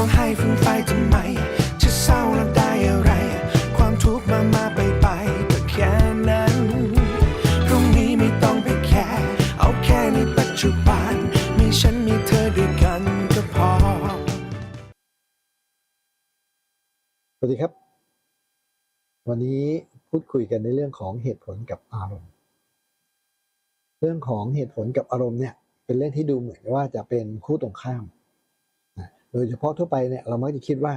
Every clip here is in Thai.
องไห้ฟูมไฟทำไมจะเศร้าแล้วได้อะไร ความทุกข์มามาไปไปก็แค่นั้นพรุ่งนี้ไม่ต้องไปแคร์เอาแค่ในปัจจุบัน มีฉันมีเธอด้วยกันก็พอ สวัสดีครับ วันนี้พูดคุยกันในเรื่องของเหตุผลกับอารมณ์ เรื่องของเหตุผลกับอารมณ์เนี่ย เป็นเรื่องที่ดูเหมือนว่าจะเป็นคู่ตรงข้าม โดยเฉพาะทั่วไปเนี่ยเรามักจะคิดว่า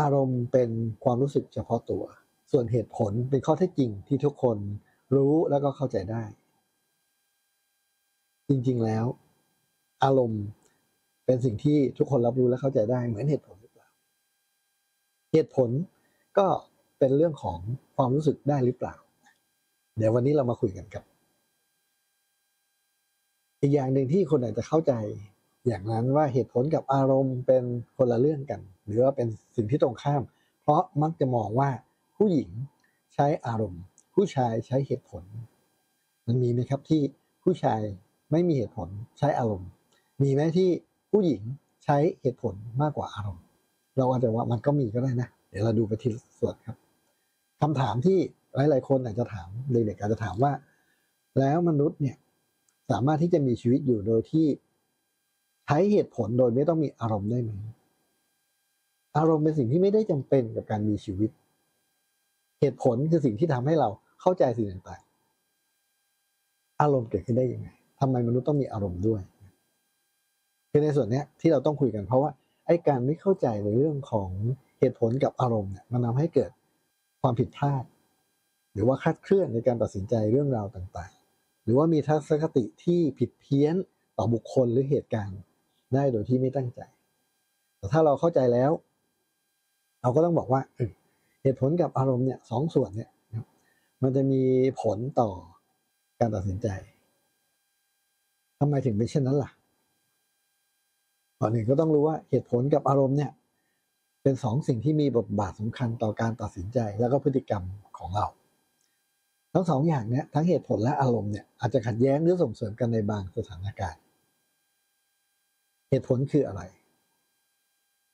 อารมณ์เป็นความรู้สึกเฉพาะตัว ส่วนเหตุผลเป็นข้อเท็จจริงที่ทุกคนรู้แล้วก็เข้าใจได้ จริงๆแล้ว อารมณ์เป็นสิ่งที่ทุกคนรับรู้และเข้าใจได้เหมือนเหตุผลหรือเปล่า เหตุผลก็เป็นเรื่องของความรู้สึกได้หรือเปล่า เดี๋ยววันนี้เรามาคุยกันครับ อีกอย่างหนึ่งที่คนอาจจะเข้าใจ อย่างนั้นว่าเหตุผลกับอารมณ์เป็นคนละเรื่องกัน หรือว่าเป็นสิ่งที่ตรงข้าม เพราะมักจะมองว่าผู้หญิงใช้อารมณ์ ผู้ชายใช้เหตุผล มันมีไหมครับที่ผู้ชายไม่มีเหตุผลใช้อารมณ์ มีไหมที่ผู้หญิงใช้เหตุผลมากกว่าอารมณ์ เราอาจจะว่ามันก็มีก็ได้นะ เดี๋ยวเราดูไปทีละส่วนครับคำถามที่หลาย ๆ คนอาจจะถามเด็กๆอาจจะถามว่า แล้วมนุษย์เนี่ยสามารถที่จะมีชีวิตอยู่โดยที่ ใช้เหตุผลโดยไม่ต้องมีอารมณ์ได้ไหม อารมณ์เป็นสิ่งที่ไม่ได้จำเป็นกับการมีชีวิต เหตุผลคือสิ่งที่ทำให้เราเข้าใจสิ่งต่างๆ อารมณ์เกิดขึ้นได้ยังไงทำไมมนุษย์ต้องมีอารมณ์ด้วย คือในส่วนนี้ที่เราต้องคุยกันเพราะว่าไอ้การไม่เข้าใจในเรื่องของเหตุผลกับอารมณ์เนี่ยมันทำให้เกิดความผิดพลาด หรือว่าคาดเคลื่อนในการตัดสินใจเรื่องราวต่างๆ หรือว่ามีทัศนคติที่ผิดเพี้ยนต่อบุคคลหรือเหตุการณ์ ได้โดยที่ไม่ตั้งใจ แต่ถ้าเราเข้าใจแล้ว เราก็ต้องบอกว่าเหตุผลกับอารมณ์เนี่ยสองส่วนเนี่ยมันจะมีผลต่อการตัดสินใจทำไมถึงเป็นเช่นนั้นล่ะก่อนหนึ่งก็ต้องรู้ว่าเหตุผลกับอารมณ์เนี่ย เป็นสองสิ่งที่มีบทบาทสำคัญต่อการตัดสินใจแล้วก็พฤติกรรมของเรา ทั้งสองอย่างเนี้ยทั้งเหตุผลและอารมณ์เนี่ยอาจจะขัดแย้งหรือส่งเสริมกันในบางสถานการณ์ เหตุผลคืออะไร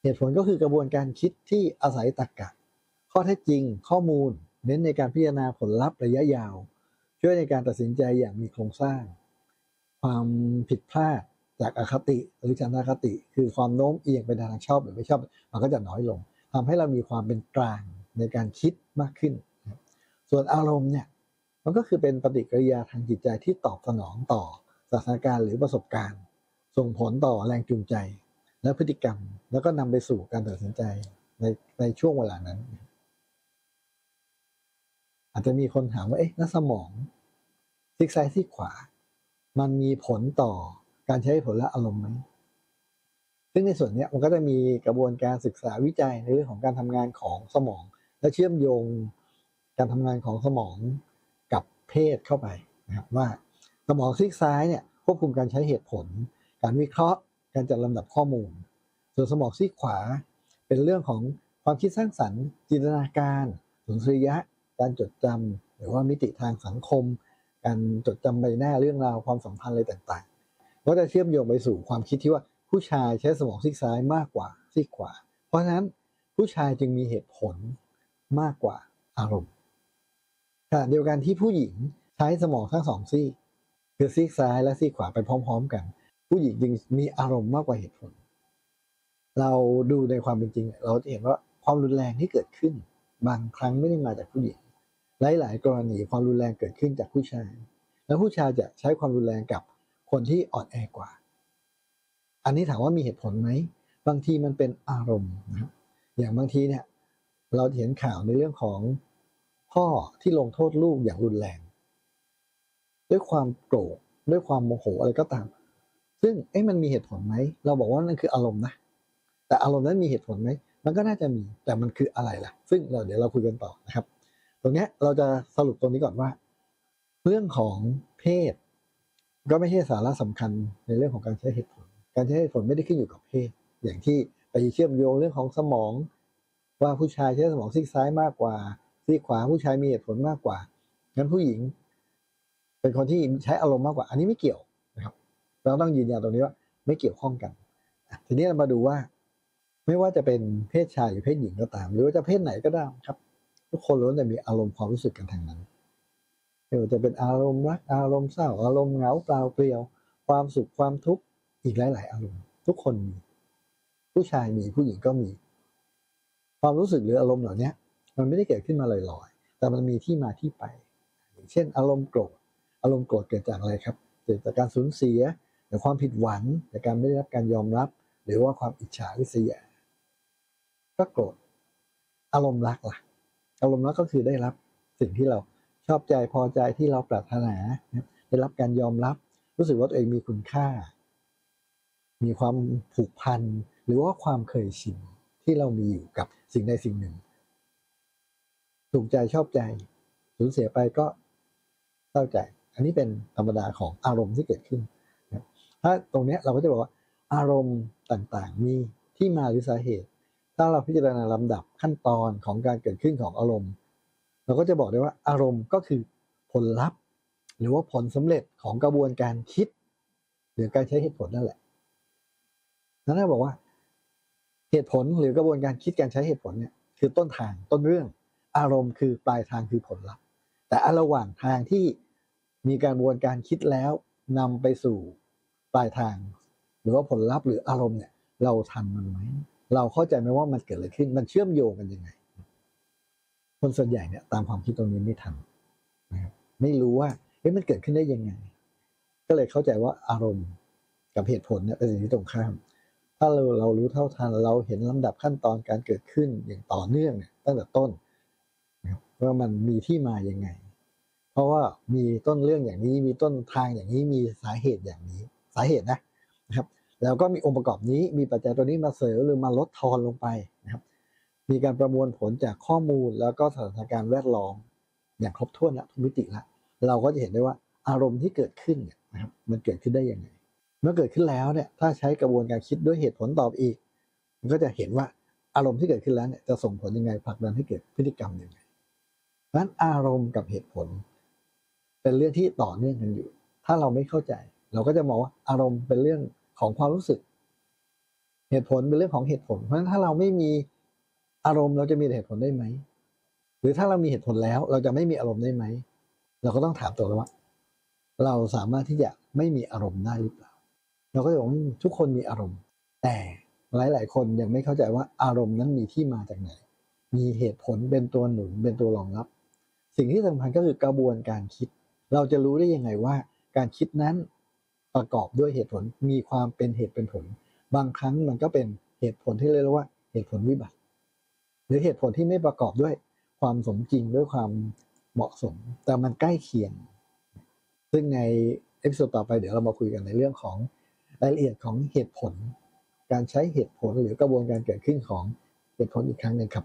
เหตุผลก็คือกระบวนการคิดที่อาศัยตรรกะ ข้อเท็จจริง ข้อมูล เน้นในการพิจารณาผลลัพธ์ระยะยาว ช่วยในการตัดสินใจอย่างมีโครงสร้าง ความผิดพลาดจากอคติหรือจันทคติ คือความโน้มเอียงไปทางชอบหรือไม่ชอบ มันก็จะน้อยลงทำให้เรามีความเป็นกลางในการคิดมากขึ้น ส่วนอารมณ์เนี่ยมันก็คือเป็นปฏิกิริยาทางจิตใจที่ตอบสนองต่อสถานการณ์หรือประสบการณ์ ส่งผลต่อแรงจูงใจ และพฤติกรรม แล้วก็นำไปสู่การตัดสินใจในในช่วงเวลานั้น อาจจะมีคนถามว่าเอ๊ะแล้วสมองซีกซ้ายซีกขวา มันมีผลต่อการใช้ผลและอารมณ์ไหมซึ่งในส่วนนี้มันก็จะมีกระบวนการศึกษาวิจัยในเรื่องของการทำงานของสมอง และเชื่อมโยงการทำงานของสมองกับเพศเข้าไปนะครับว่าสมองซีกซ้ายเนี่ยควบคุมการใช้เหตุผล การวิเคราะห์ การจัดลำดับข้อมูล ส่วนสมองซีกขวา เป็นเรื่องของความคิดสร้างสรรค์ จินตนาการสุนทรียะ การจดจำหรือว่ามิติทางสังคม การจดจำใบหน้าเรื่องราวความสัมพันธ์อะไรต่างๆ ก็จะเชื่อมโยงไปสู่ความคิดที่ว่าผู้ชายใช้สมองซีกซ้ายมากกว่าซีกขวา เพราะฉะนั้นผู้ชายจึงมีเหตุผลมากกว่าอารมณ์ขณะเดียวกันที่ผู้หญิงใช้สมองทั้งสองซีกคือซีกซ้ายและซีกขวาไปพร้อม ๆ กัน ผู้หญิงจึงมีอารมณ์มากกว่าเหตุผล เราดูในความเป็นจริง เราจะเห็นว่าความรุนแรงที่เกิดขึ้น บางครั้งไม่ได้มาจากผู้หญิง หลาย ๆ กรณีความรุนแรงเกิดขึ้นจากผู้ชาย แล้วผู้ชายจะใช้ความรุนแรงกับคนที่อ่อนแอกว่า อันนี้ถามว่ามีเหตุผลไหม บางทีมันเป็นอารมณ์นะอย่างบางทีเนี่ย เราเห็นข่าวในเรื่องของพ่อที่ลงโทษลูกอย่างรุนแรง ด้วยความโกรธด้วยความโมโหอะไรก็ตาม ซึ่งเอ๊ะมันมีเหตุผลไหม เราบอกว่านั่นคืออารมณ์นะ แต่อารมณ์นั้นมีเหตุผลไหม มันก็น่าจะมี แต่มันคืออะไรล่ะ ซึ่งเราเดี๋ยวเราคุยกันต่อนะครับ ตรงนี้เราจะสรุปตรงนี้ก่อนว่า เรื่องของเพศ ก็ไม่ใช่สาระสำคัญในเรื่องของการใช้เหตุผล การใช้เหตุผลไม่ได้ขึ้นอยู่กับเพศ อย่างที่ไปเชื่อมโยงเรื่องของสมอง ว่าผู้ชายใช้สมองซีกซ้ายมากกว่าซีกขวาผู้ชายมีเหตุผลมากกว่างั้นผู้หญิง เป็นคนที่ใช้อารมณ์มากกว่า อันนี้ไม่เกี่ยว เราต้องยืนยันตรงนี้ว่าไม่เกี่ยวข้องกัน ทีนี้เรามาดูว่า ไม่ว่าจะเป็นเพศชายหรือเพศหญิงก็ตาม หรือว่าจะเพศไหนก็ได้ครับ ทุกคนล้วนแต่มีอารมณ์ความรู้สึกกันทางนั้นไม่ว่าจะเป็นอารมณ์รักอารมณ์เศร้า อารมณ์เหงาเปล่าเปลี่ยว ความสุขความทุกข์อีกหลาย ๆ อารมณ์ ทุกคนมี ผู้ชายมีผู้หญิงก็มี ความรู้สึกหรืออารมณ์เหล่านี้มันไม่ได้เกิดขึ้นมาลอยๆ แต่มันมีที่มาที่ไป อย่างเช่น อารมณ์โกรธ อารมณ์โกรธเกิดจากอะไรครับ เกิดจากการสูญเสีย จากความผิดหวังจากการไม่ได้รับการยอมรับ หรือว่าความอิจฉาริษยา ก็โกรธ อารมณ์รักล่ะ อารมณ์รักก็คือได้รับสิ่งที่เราชอบใจพอใจที่เราปรารถนา ได้รับการยอมรับ รู้สึกว่าตัวเองมีคุณค่า มีความผูกพัน หรือว่าความเคยชินที่เรามีอยู่กับสิ่งใดสิ่งหนึ่ง ถูกใจชอบใจ สูญเสียไปก็เศร้าใจ อันนี้เป็นธรรมดาของอารมณ์ที่เกิดขึ้น ถ้าตรงนี้เราก็จะบอกว่าอารมณ์ต่างๆ มีที่มาหรือสาเหตุ ถ้าเราพิจารณาลำดับขั้นตอนของการเกิดขึ้นของอารมณ์ เราก็จะบอกได้ว่าอารมณ์ก็คือผลลัพธ์ หรือว่าผลสำเร็จของกระบวนการคิด หรือการใช้เหตุผลนั่นแหละนั่นแหละบอกว่า เหตุผลหรือกระบวนการคิดการใช้เหตุผลเนี่ยคือต้นทางต้นเรื่อง อารมณ์คือปลายทางคือผลลัพธ์ แต่อันระหว่างทางที่มีการกระบวนการคิดแล้วนำไปสู่ ปลายทาง หรือว่าผลลัพธ์หรืออารมณ์เนี่ย เราทันมันไหมเราเข้าใจไหมว่ามันเกิดอะไรขึ้นมันเชื่อมโยงกันยังไง คนส่วนใหญ่เนี่ยตามความคิดตรงนี้ไม่ทันนะครับไม่รู้ว่าเฮ้ยมันเกิดขึ้นได้ยังไง ก็เลยเข้าใจว่าอารมณ์กับเหตุผลเนี่ยเป็นสิ่งที่ตรงข้าม ถ้าเราเรารู้เท่าทันเราเห็นลำดับขั้นตอนการเกิดขึ้นอย่างต่อเนื่องเนี่ยตั้งแต่ต้นว่ามันมีที่มาอยังไง เพราะว่ามีต้นเรื่องอย่างนี้ มีต้นทางอย่างนี้ มีสาเหตุอย่างนี้ สาเหตุนะนะครับ แล้วก็มีองค์ประกอบนี้มีปัจจัยตัวนี้มาเสริมหรือมาลดทอนลงไปนะครับ มีการประมวลผลจากข้อมูลแล้วก็สถานการณ์แวดล้อมอย่างครบถ้วนและทุกมิติละเราก็จะเห็นได้ว่าอารมณ์ที่เกิดขึ้นเนี่ยนะครับ มันเกิดขึ้นได้ยังไง เมื่อเกิดขึ้นแล้วเนี่ยถ้าใช้กระบวนการคิดด้วยเหตุผลตอบอีก มันก็จะเห็นว่าอารมณ์ที่เกิดขึ้นแล้วเนี่ยจะส่งผลยังไงผลักดันให้เกิดพฤติกรรมยังไงเพราะฉะนั้นอารมณ์กับเหตุผล เป็นเรื่องที่ต่อเนื่องกันอยู่ ถ้าเราไม่เข้าใจ เราก็จะมองว่าอารมณ์เป็นเรื่องของความรู้สึก เหตุผลเป็นเรื่องของเหตุผล เพราะฉะนั้นถ้าเราไม่มีอารมณ์เราจะมีเหตุผลได้ไหม หรือถ้าเรามีเหตุผลแล้ว เราจะไม่มีอารมณ์ได้ไหม เราก็ต้องถามตัวเราว่า เราสามารถที่จะไม่มีอารมณ์ได้หรือเปล่า เราก็จะบอกว่าทุกคนมีอารมณ์ แต่หลาย ๆ คนยังไม่เข้าใจว่าอารมณ์นั้นมีที่มาจากไหน มีเหตุผลเป็นตัวหนุนเป็นตัวรองรับ สิ่งที่สำคัญก็คือกระบวนการคิด เราจะรู้ได้ยังไงว่า การคิดนั้น ประกอบด้วยเหตุผลมีความเป็นเหตุเป็นผล บางครั้งมันก็เป็นเหตุผลที่เรียกว่าเหตุผลวิบัติ หรือเหตุผลที่ไม่ประกอบด้วยความสมจริงด้วยความเหมาะสม แต่มันใกล้เคียง ซึ่งในเอพิโซดต่อไปเดี๋ยวเรามาคุยกันในเรื่องของรายละเอียดของเหตุผล การใช้เหตุผลหรือกระบวนการเกิดขึ้นของเหตุผลอีกครั้งหนึ่งครับ